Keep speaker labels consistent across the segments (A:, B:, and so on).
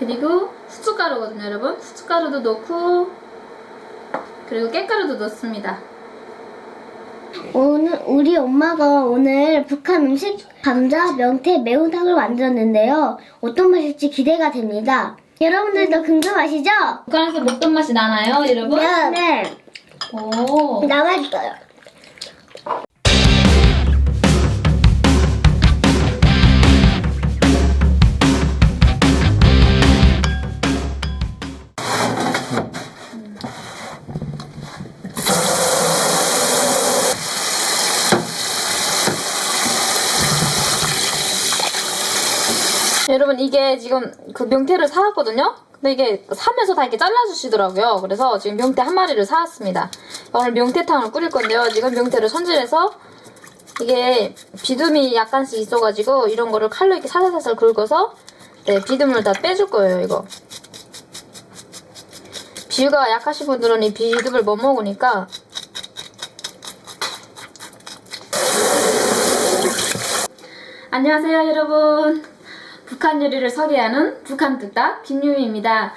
A: 그리고 후춧가루거든요, 여러분. 후춧가루도 넣고 그리고 깻가루도 넣습니다.
B: 오늘 우리 엄마가 오늘 북한 음식 감자 명태 매운탕을 만들었는데요. 어떤 맛일지 기대가 됩니다. 여러분들도 궁금하시죠?
A: 북한에서 먹던 맛이 나나요, 여러분?
B: 네.
A: 오.
B: 남았어요.
A: 이게 지금 그 명태를 사왔거든요. 근데 이게 사면서 다 이렇게 잘라주시더라고요. 그래서 지금 명태 한 마리를 사왔습니다. 오늘 명태탕을 끓일 건데요. 지금 명태를 손질해서 이게 비듬이 약간씩 있어가지고 이런 거를 칼로 이렇게 살살살살 긁어서 네 비듬을 다 빼줄 거예요. 이거 비위가 약하신 분들은 이 비듬을 못 먹으니까 안녕하세요 여러분 북한 요리를 소개하는 북한 뚝딱 김유미입니다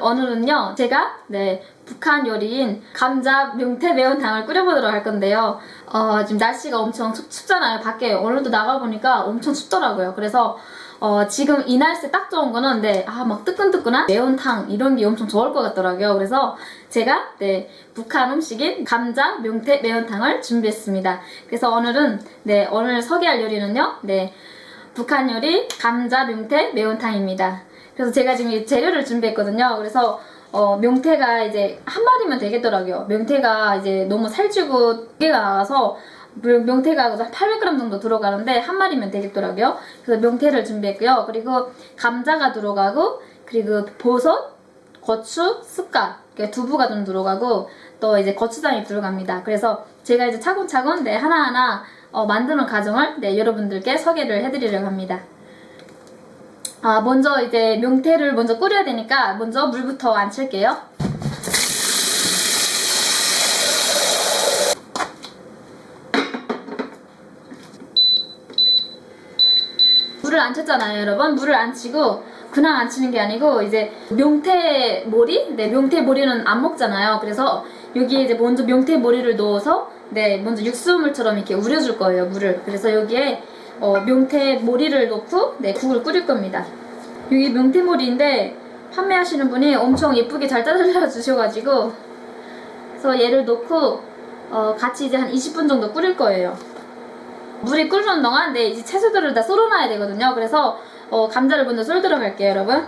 A: 오늘은요 제가 네 북한 요리인 감자 명태 매운탕을 끓여보도록 할 건데요 어, 지금 날씨가 엄청 춥, 춥잖아요 밖에 오늘도 나가보니까 엄청 춥더라고요 그래서 어, 지금 이 날씨 딱 좋은 거는 네, 아, 막 뜨끈뜨끈한 매운탕 이런 게 엄청 좋을 것 같더라고요. 그래서 제가 네, 북한 음식인 감자 명태 매운탕을 준비했습니다. 그래서 오늘은 네, 오늘 소개할 요리는요. 네. 북한 요리 감자 명태 매운탕입니다. 그래서 제가 지금 이 재료를 준비했거든요. 그래서 어, 명태가 이제 한 마리면 되겠더라고요. 명태가 이제 너무 살찌고 깨가 나와서 명- 명태가 800g 정도 들어가는데 한 마리면 되겠더라고요. 그래서 명태를 준비했고요. 그리고 감자가 들어가고 그리고 버섯, 고추, 이렇게 두부가 좀 들어가고 또 이제 고추장이 들어갑니다. 그래서 제가 이제 차근차근 네, 하나하나 어, 만드는 과정을 네, 여러분들께 소개를 해드리려고 합니다. 아, 먼저 이제 명태를 먼저 끓여야 되니까 먼저 물부터 안 칠게요. 물을 안 쳤잖아요, 여러분. 물을 안 치고 그냥 안 치는 게 아니고 이제 명태 모리, 네 명태 모리는 안 먹잖아요. 그래서 여기에 이제 먼저 명태 모리를 넣어서 네 먼저 육수물처럼 이렇게 우려줄 거예요, 물을. 그래서 여기에 어, 명태 모리를 넣고 네 국을 끓일 겁니다. 여기 명태 모리인데 판매하시는 분이 엄청 예쁘게 잘 잘라 주셔가지고 그래서 얘를 넣고 어, 같이 이제 한 20분 정도 끓일 거예요. 물이 끓는 동안 네, 이제 채소들을 다 썰어놔야 되거든요. 그래서 어, 감자를 먼저 썰도록 할게요, 여러분.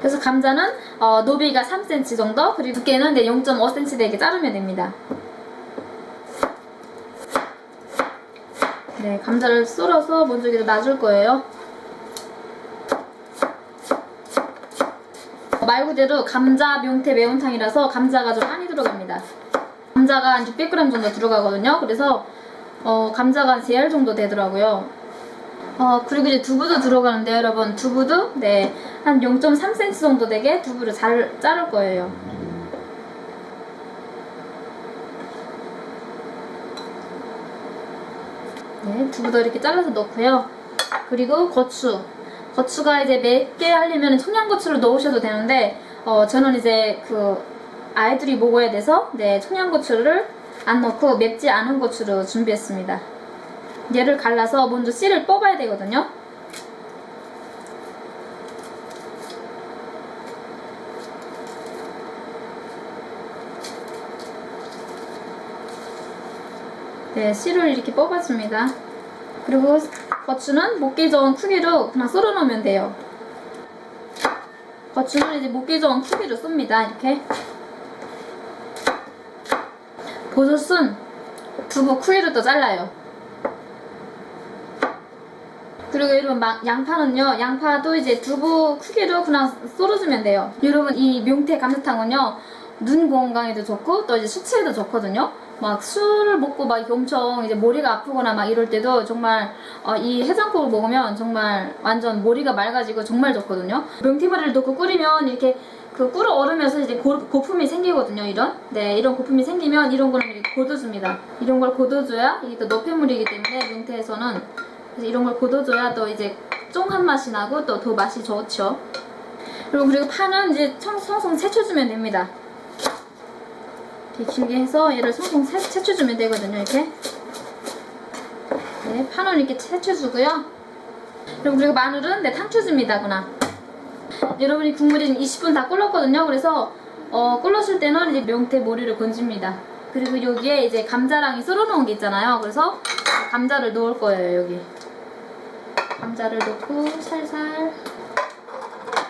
A: 그래서 감자는 어, 노비가 3cm 정도, 그리고 두께는 네, 0.5cm 되게 자르면 됩니다. 네, 감자를 썰어서 먼저 여기다 놔줄 거예요. 말 그대로 감자 명태 매운탕이라서 감자가 좀 많이 들어갑니다. 감자가 한 600g 정도 들어가거든요. 그래서 어, 감자가 한 3알 정도 되더라고요. 어, 그리고 이제 두부도 들어가는데 여러분 두부도 네, 한 0.3cm 정도 되게 두부를 잘 자를 거예요. 네, 두부도 이렇게 잘라서 넣고요. 그리고 고추. 고추가 이제 맵게 하려면 청양고추를 넣으셔도 되는데 어, 저는 이제 그 아이들이 먹어야 돼서 네, 청양고추를 안 넣고 맵지 않은 고추로 준비했습니다. 얘를 갈라서 먼저 씨를 뽑아야 되거든요. 네, 씨를 이렇게 뽑아줍니다. 그리고 고추는 먹기 좋은 크기로 그냥 썰어 놓으면 돼요. 고추는 이제 먹기 좋은 크기로 씁니다. 이렇게. 버섯은 두부 크기로 또 잘라요. 그리고 여러분 막 양파는요 양파도 이제 두부 크기로 그냥 썰어주면 돼요. 여러분 이 명태 감자탕은요 눈 건강에도 좋고 또 이제 수치에도 좋거든요. 막 술을 먹고 막 엄청 이제 머리가 아프거나 막 이럴 때도 정말 어, 이 해장국을 먹으면 정말 완전 머리가 맑아지고 정말 좋거든요. 명태머리를 넣고 끓이면 이렇게 그 끓어 얼으면서 이제 고, 고품이 생기거든요 이런. 네 이런 고품이 생기면 이런 거는 이렇게 god어줍니다. 이런 걸 god어줘야 이게 또 노폐물이기 때문에 명태에서는 그래서 이런 걸 god어줘야 또 이제 쫑한 맛이 나고 또 더 맛이 좋죠. 그리고 그리고 파는 이제 청- 송송 세쳐주면 됩니다. 이렇게 길게 해서 얘를 송송 세, 세쳐주면 되거든요. 이렇게. 네, 파는 이렇게 세쳐주고요. 그리고 그리고 마늘은 네, 탕쳐줍니다. 그냥. 여러분이 국물이 20분 다 끓었거든요. 그래서 어, 끓었을 때는 이제 명태 모리를 건집니다. 그리고 여기에 이제 감자랑이 썰어놓은 게 있잖아요. 그래서 감자를 넣을 거예요. 여기. 감자를 넣고 살살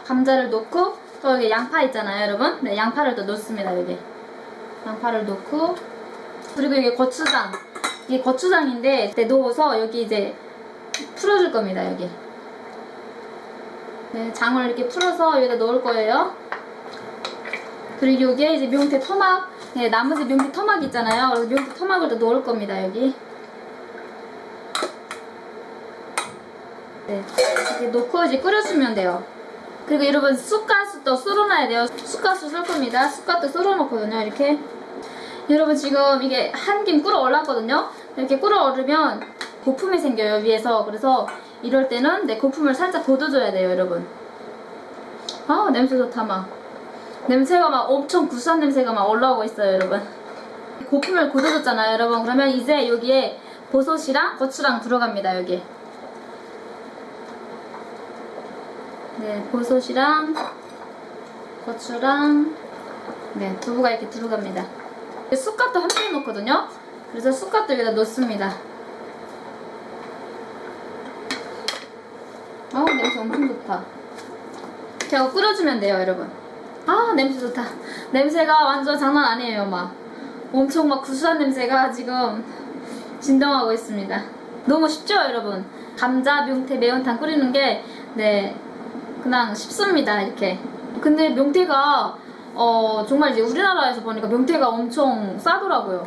A: 감자를 넣고 또 여기 양파 있잖아요, 여러분. 네, 양파를 또 넣습니다. 여기. 양파를 넣고 그리고 이게 고추장. 이게 고추장인데 네, 넣어서 여기 이제 풀어줄 겁니다. 여기. 네, 장을 이렇게 풀어서 여기다 넣을 거예요. 그리고 여기에 이제 명태 토막, 네, 나머지 명태 토막 있잖아요. 그래서 명태 토막을 또 넣을 겁니다, 여기. 네, 이렇게 넣고 이제 끓여주면 돼요. 그리고 여러분 쑥가스도 썰어놔야 돼요. 쑥가스 쓸 겁니다. 쑥가스 썰어놓거든요, 이렇게. 여러분 지금 이게 한 김 끓어 올랐거든요. 이렇게 끓어 오르면 거품이 생겨요 위에서. 그래서 이럴 때는 내 거품을 살짝 걷어줘야 돼요, 여러분. 아 냄새 좋다 막. 냄새가 막 엄청 구수한 냄새가 막 올라오고 있어요, 여러분. 거품을 걷어줬잖아요, 여러분. 그러면 이제 여기에 버섯이랑 고추랑 들어갑니다, 여기. 네, 버섯이랑 고추랑 네, 두부가 이렇게 들어갑니다. 쑥갓도 함께 넣거든요. 그래서 쑥갓도 여기다 넣습니다. 아 냄새 엄청 좋다. 제가 끓여주면 돼요, 여러분. 아 냄새 좋다. 냄새가 완전 장난 아니에요, 막. 엄청 막 구수한 냄새가 지금 진동하고 있습니다. 너무 쉽죠, 여러분? 감자, 명태, 매운탕 끓이는 게, 네, 그냥 쉽습니다, 이렇게. 근데 명태가, 어, 정말 이제 우리나라에서 보니까 명태가 엄청 싸더라고요.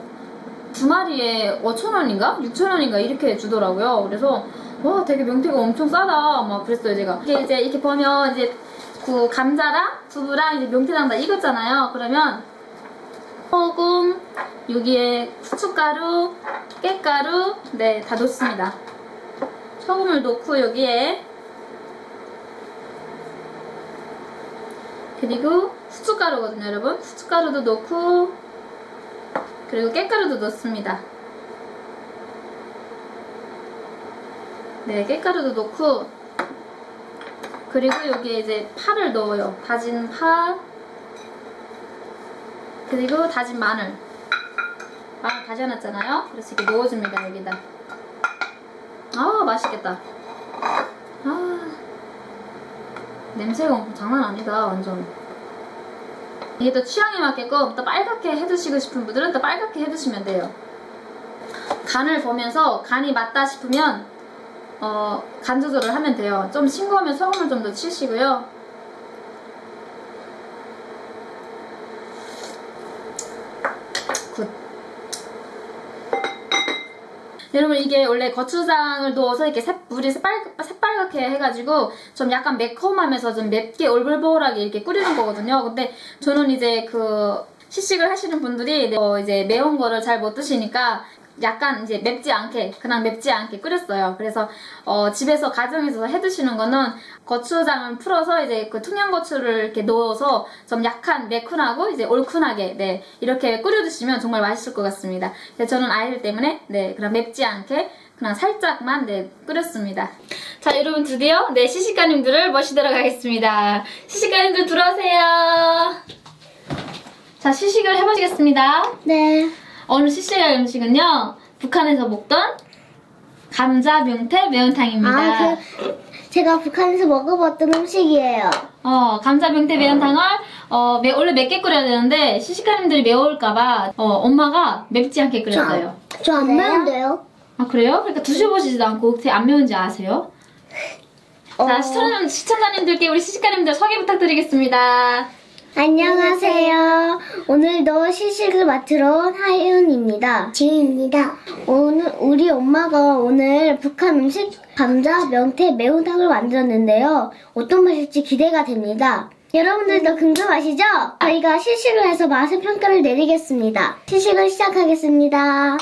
A: 두 마리에 5천원인가? 6천원인가? 이렇게 주더라고요. 그래서, 와, 되게 명태가 엄청 싸다. 막 그랬어요, 제가. 이게 이제 이렇게 보면 이제 그 감자랑 두부랑 이제 명태랑 다 익었잖아요. 그러면 소금, 여기에 후춧가루, 깻가루, 네, 다 넣습니다. 소금을 넣고 여기에 그리고 후춧가루거든요, 여러분. 후춧가루도 넣고 그리고 깻가루도 넣습니다. 네, 깻가루도 넣고 그리고 여기에 이제 파를 넣어요. 다진 파 그리고 다진 마늘 마늘 다져놨잖아요. 그래서 이렇게 넣어줍니다, 여기다. 아, 맛있겠다. 아, 냄새가 장난 아니다, 완전. 이게 또 취향에 맞게끔 또 빨갛게 해드시고 싶은 분들은 또 빨갛게 해두시면 돼요. 간을 보면서 간이 맞다 싶으면 어, 간 조절을 하면 돼요. 좀 싱거우면 소금을 좀 더 치시고요. 굿. 여러분 이게 원래 고추장을 넣어서 이렇게 새, 물이 새빨, 새빨갛게 해가지고 좀 약간 매콤하면서 좀 맵게 올볼볼하게 이렇게 끓이는 거거든요. 근데 저는 이제 그 시식을 하시는 분들이 어 이제 매운 거를 잘 못 드시니까 약간 이제 맵지 않게 그냥 맵지 않게 끓였어요. 그래서 어 집에서 가정에서 해 드시는 거는 고추장을 풀어서 이제 그 청양고추를 이렇게 넣어서 좀 약간 매콤하고 이제 얼큰하게 네 이렇게 끓여 드시면 정말 맛있을 것 같습니다. 저는 아이들 때문에 네 그냥 맵지 않게 그냥 살짝만 네 끓였습니다. 자 여러분 드디어 네 시식가님들을 모시도록 하겠습니다. 시식가님들 들어오세요. 자 시식을 해보시겠습니다.
B: 네.
A: 오늘 시식할 음식은요 북한에서 먹던 감자 명태 매운탕입니다.
B: 아, 그, 제가 북한에서 먹어봤던 음식이에요.
A: 어 감자 명태 매운탕을 어 매- 원래 맵게 끓여야 되는데 시식가님들이 매울까봐 어 엄마가 맵지 않게 끓였어요.
B: 저 안 매운데요?
A: 아 그래요? 그러니까 드셔보시지도 않고 어떻게 안 매운지 아세요? 자
B: 어.
A: 시청자, 시청자님들께 우리 시식가님들 소개 부탁드리겠습니다.
B: 안녕하세요. 오늘도 시식을 맡으러 온 하윤입니다. 지은입니다. 오늘 우리 엄마가 오늘 북한 음식 감자 명태 매운탕을 만들었는데요. 어떤 맛일지 기대가 됩니다. 여러분들도 궁금하시죠? 저희가 시식을 해서 맛의 평가를 내리겠습니다. 시식을 시작하겠습니다.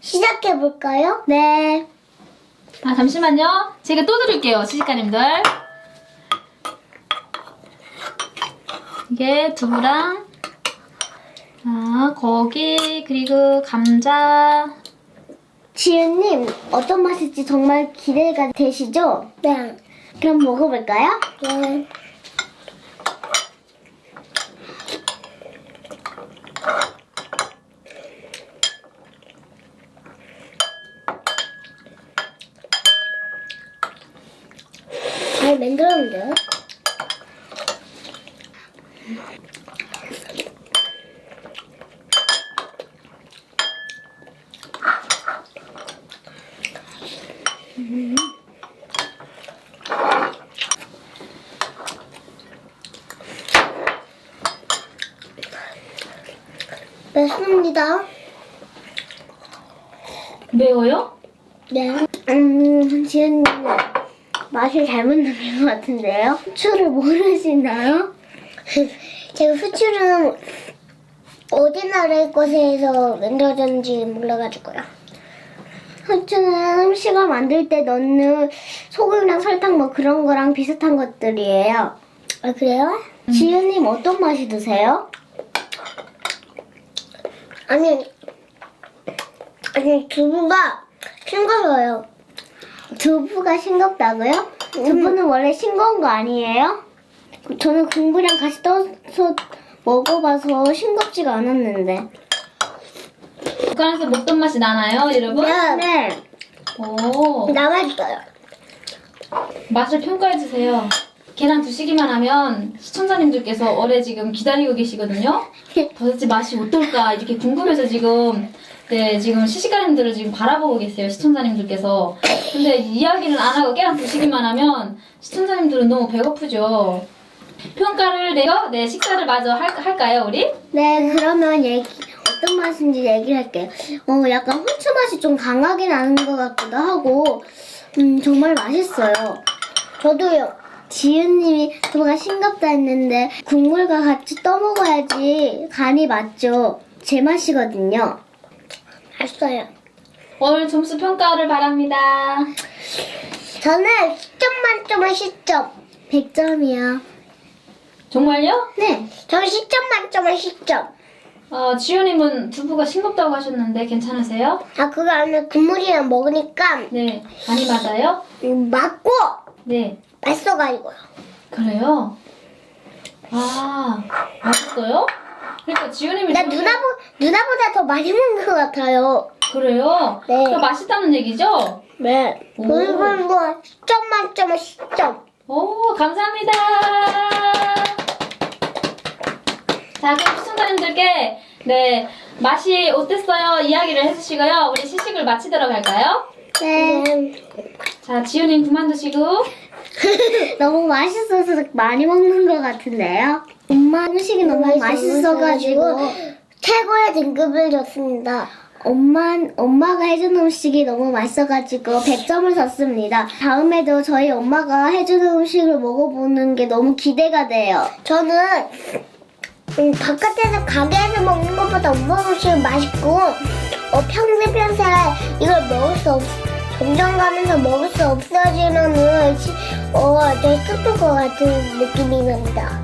B: 시작해 볼까요? 네.
A: 아 잠시만요. 제가 또 드릴게요 시식가님들. 이게 두부랑 아, 고기 그리고 감자
B: 지은님 어떤 맛일지 정말 기대가 되시죠? 네. 그럼 먹어볼까요? 네. 잘 만들었는데요? 맛있습니다.
A: 매워요?
B: 네. 음, 지은님 맛을 잘못 느낀 것 같은데요? 후추를 모르시나요? 제가 후추는 어디 나라의 것에서 만들어졌는지 몰라가지고요. 후추는 음식을 만들 때 넣는 소금이랑 설탕 뭐 그런 거랑 비슷한 것들이에요. 아, 그래요? 지은님 어떤 맛이 드세요? 아니, 아니 두부가 싱거워요. 두부가 싱겁다고요? 두부는 원래 싱거운 거 아니에요? 저는 국물이랑 같이 떠서 먹어봐서 싱겁지가 않았는데.
A: 북한에서 먹던 맛이 나나요, 여러분?
B: 네.
A: 오,
B: 남았어요.
A: 맛을 평가해 주세요. 계란 드시기만 하면 시청자님들께서 오래 지금 기다리고 계시거든요. 도대체 맛이 어떨까 이렇게 궁금해서 지금 네 지금 시시가님들을 지금 바라보고 계세요 시청자님들께서. 근데 이야기는 안 하고 계란 드시기만 하면 시청자님들은 너무 배고프죠. 평가를 내요? 네 식사를 마저 할, 할까요 우리?
B: 네, 그러면 얘기, 어떤 맛인지 얘기를 할게요. 어, 약간 후추 맛이 좀 강하게 나는 것 같기도 하고, 음, 정말 맛있어요. 저도요. 지은님이 두부가 싱겁다 했는데, 국물과 같이 떠먹어야지 간이 맞죠. 제 맛이거든요. 맛있어요.
A: 오늘 점수 평가를 바랍니다.
B: 저는 10점 만점에 10점. 100점이요.
A: 정말요?
B: 네. 저는 10점 만점에 10점.
A: 어, 지효님은 두부가 싱겁다고 하셨는데 괜찮으세요?
B: 아, 그거 아니라 국물이랑 먹으니까,
A: 네, 많이 맞아요?
B: 음, 맞고,
A: 네,
B: 맛있어가지고요.
A: 그래요? 아, 맛있어요? 그러니까 지효님이
B: 나 누나보, 누나보다 더 많이 먹는 것 같아요.
A: 그래요?
B: 네.
A: 그럼 맛있다는 얘기죠?
B: 네.
A: 오.
B: 그리고 뭐 10점 만점에 10점.
A: 오, 감사합니다. 자, 그럼 시청자님들께 네 맛이 어땠어요? 이야기를 해주시고요. 우리 시식을 마치도록 할까요?
B: 네.
A: 자, 지효님 그만 드시고.
B: 너무 맛있어서 많이 먹는 것 같은데요. 엄마 음식이 너무 맛있어가지고 최고의 등급을 줬습니다. 엄마, 엄마가 해준 음식이 너무 맛있어가지고 100점을 줬습니다. 다음에도 저희 엄마가 해주는 음식을 먹어보는 게 너무 기대가 돼요. 저는 음, 바깥에서 가게에서 먹는 것보다 엄마 음식이 맛있고 어, 평생 평생 이걸 먹을 수 없, 점점 가면서 먹을 수 없어지면은 시- 어, 저 슬플 것 같은 느낌이 납니다.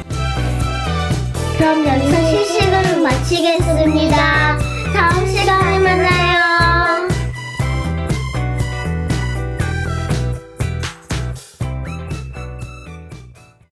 B: 그럼 여기서 실식을 마치겠습니다. 다음 시간에 만나요.